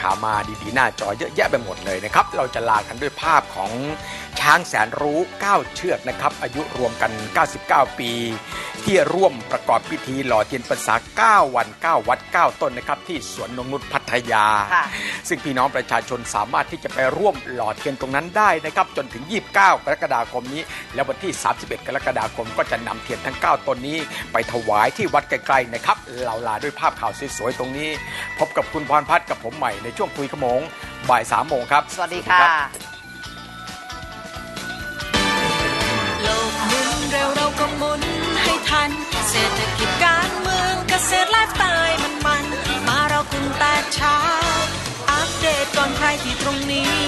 ข่าวมาดีๆหน้าจอเยอะแยะไปหมดเลยนะครับ เราจะลากันด้วยภาพของ ช้างแสนรู้ 9 เชือกนะครับ อายุรวมกัน 99 ปี ที่ร่วมประกอบพิธีหล่อเทียนพรรษา 9 วัน 9 วัด 9 ต้นนะครับ ที่สวนนงนุษพัทยาค่ะซึ่งพี่น้องประชาชนสามารถที่จะไปร่วมหล่อเทียนตรงนั้นได้นะครับ จนถึง 29 กรกฎาคมนี้ แล้ววันที่ 31 กรกฎาคมก็จะนำเทียนทั้ง 9 ต้นนี้ ไปถวายที่วัดไกลๆนะครับเราลาด้วยภาพข่าวสวยๆตรงนี้ พบกับคุณพรพัฒน์กับผมใหม่ในช่วงคุยขโมงบ่าย3โมงครับ สวัสดีค่ะ เศรษฐกิจการเมืองเกษตรไลฟ์ตายมันมัน มาเราคุณแต่เช้า อัปเดตก่อนใครที่ตรงนี้